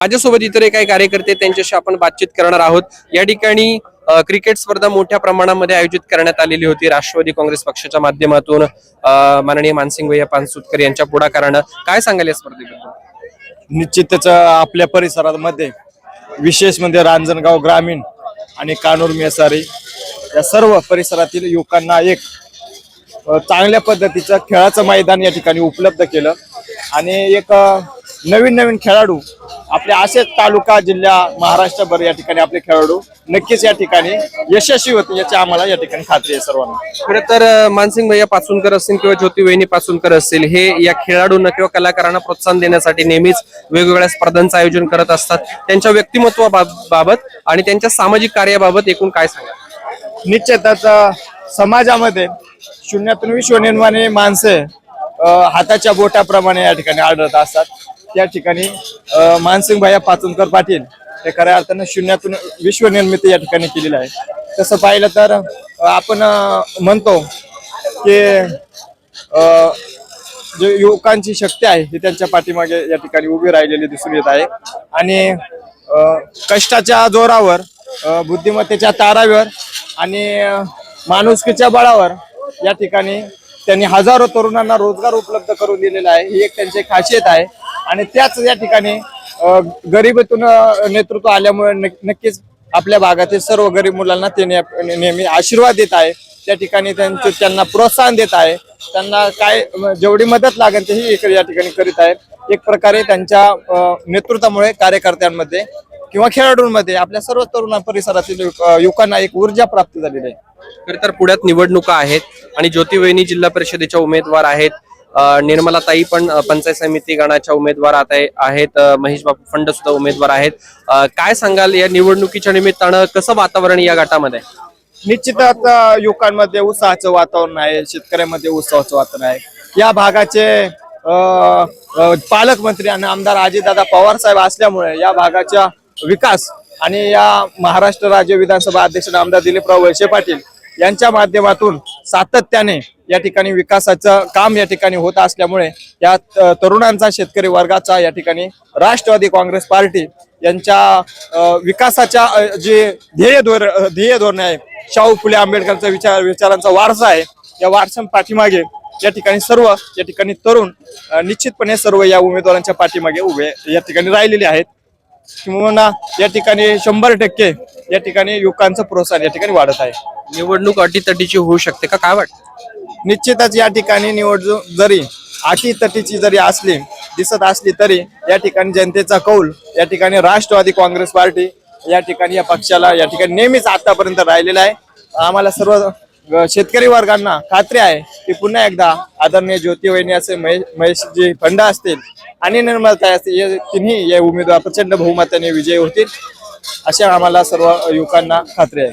माझ्यासोबत इतर काही कार्यकर्ते त्यांच्याशी आपण बातचीत करणार आहोत. या ठिकाणी क्रिकेट स्पर्धा मोठ्या प्रमाणामध्ये आयोजित करण्यात आलेली होती राष्ट्रवादी काँग्रेस पक्षाच्या माध्यमातून. माननीय मानसिंग भैया पानसुतकर यांच्या पुढाकारानं. काय सांगाल या स्पर्धेबद्दल? निश्चितच आपल्या परिसरामध्ये विशेष म्हणजे रांजणगाव ग्रामीण आणि कानूर मेसारी या सर्व परिसरातील युवकांना एक चांगल्या पद्धतीचं खेळाचं मैदान या ठिकाणी उपलब्ध केलं. आणि एक नवीन नवीन खेळाडू आपल्या असेच तालुका जिल्हा महाराष्ट्रभर या ठिकाणी आपले खेळाडू नक्कीच या ठिकाणी यशस्वी होते याची आम्हाला या ठिकाणी खात्री आहे सर्वांना. खरं तर मानसिंग भैया पासूनकर असतील किंवा ज्योती वहिनी पासूनकर असतील हे या खेळाडूंना किंवा कलाकारांना प्रोत्साहन देण्यासाठी नेहमीच वेगवेगळ्या स्पर्धांचं आयोजन करत असतात. त्यांच्या व्यक्तिमत्वाबाबत आणि त्यांच्या सामाजिक कार्याबाबत एकूण काय सांगा निश्चितच समाजामध्ये शून्यातून विश्व निर्माणी माणसे हाताच्या बोटाप्रमाणे या ठिकाणी आढळत असतात. त्या ठिकाणी मानसिंग भाया पाचुंकर पाटील हे खऱ्या अर्थानं शून्यातून विश्वनिर्मित या ठिकाणी केलेली आहे. तसं पाहिलं तर आपण म्हणतो की जे युवकांची शक्ती आहे ही त्यांच्या पाठीमागे या ठिकाणी उभी राहिलेली दिसून येत आहे. आणि कष्टाच्या जोरावर बुद्धिमत्तेच्या तारावर आणि माणुसकीच्या बळावर या ठिकाणी त्यांनी हजारो तरुणांना रोजगार उपलब्ध करून दिलेला आहे. ही एक त्यांची खासियत आहे. आणि त्याच या ठिकाणी गरिबीतून नेतृत्व आल्यामुळे नक्कीच आपल्या भागातील सर्व गरीब मुलांना ते ने- नेहमी आशीर्वाद देत आहे. त्या ठिकाणी त्यांचे त्यांना प्रोत्साहन देत आहे. त्यांना काय जेवढी मदत लागेल तेही इकडे या ठिकाणी करीत आहेत. एक प्रकारे त्यांच्या नेतृत्वामुळे कार्यकर्त्यांमध्ये किंवा खेळाडूंमध्ये आपल्या सर्व तरुण परिसरातील युवकांना एक ऊर्जा प्राप्त झालेली आहे. खरं तर पुण्यात निवडणुका आहेत. आणि ज्योती वहिनी जिल्हा परिषदेच्या उमेदवार आहेत. निर्मलाताई निर्मला ताई पण पंचायत समिती गणाच्या उमेदवार आता आहेत. महेश बापू फंड सुद्धा उमेदवार आहेत. काय सांगाल या निवडणुकीच्या निमित्तानं कसं वातावरण या गटामध्ये? निश्चितच अ, युवकांमध्ये उत्साहाचं वातावरण आहे शेतकऱ्यांमध्ये उत्साहाचं वातावरण आहे. या भागाचे पालकमंत्री आणि आमदार अजितदादा पवार साहेब असल्यामुळे या भागाचा विकास आणि या महाराष्ट्र राज्य विधानसभा अध्यक्ष आमदार दिलीपराव वळसे पाटील यांच्या माध्यमातून सातत्याने या ठिकाणी विकासाचं काम या ठिकाणी होत असल्यामुळे या तरुणांचा शेतकरी वर्गाचा या ठिकाणी राष्ट्रवादी काँग्रेस पार्टी यांच्या विकासाच्या जे ध्येय धोर ध्येय धोरण आहे शाहू फुले आंबेडकरचा विचार विचारांचा वारसा आहे या वारसा पाठीमागे या ठिकाणी सर्व या ठिकाणी तरुण निश्चितपणे सर्व या उमेदवारांच्या पाठीमागे उभे या ठिकाणी राहिलेले आहेत. किंवा या ठिकाणी शंभर टक्के या ठिकाणी युवकांचं प्रोत्साहन या ठिकाणी वाढत आहे. निवडणूक अटीतटीची होऊ शकते का? काय वाटतं? निश्चितच या ठिकाणी निवडणूक जरी आठी तटीची जरी असली दिसत असली तरी या ठिकाणी जनतेचा कौल या ठिकाणी राष्ट्रवादी काँग्रेस पार्टी या ठिकाणी या पक्षाला या ठिकाणी नेहमीच आतापर्यंत राहिलेला आहे. आम्हाला सर्व शेतकरी वर्गांना खात्री आहे की पुन्हा एकदा आदरणीय ज्योती वहिनी असे महेश महेशजी फंड असतील आणि निर्मलताई असतील हे तिन्ही या उमेदवार प्रचंड बहुमताने विजयी होतील अशा आम्हाला सर्व युवकांना खात्री आहे.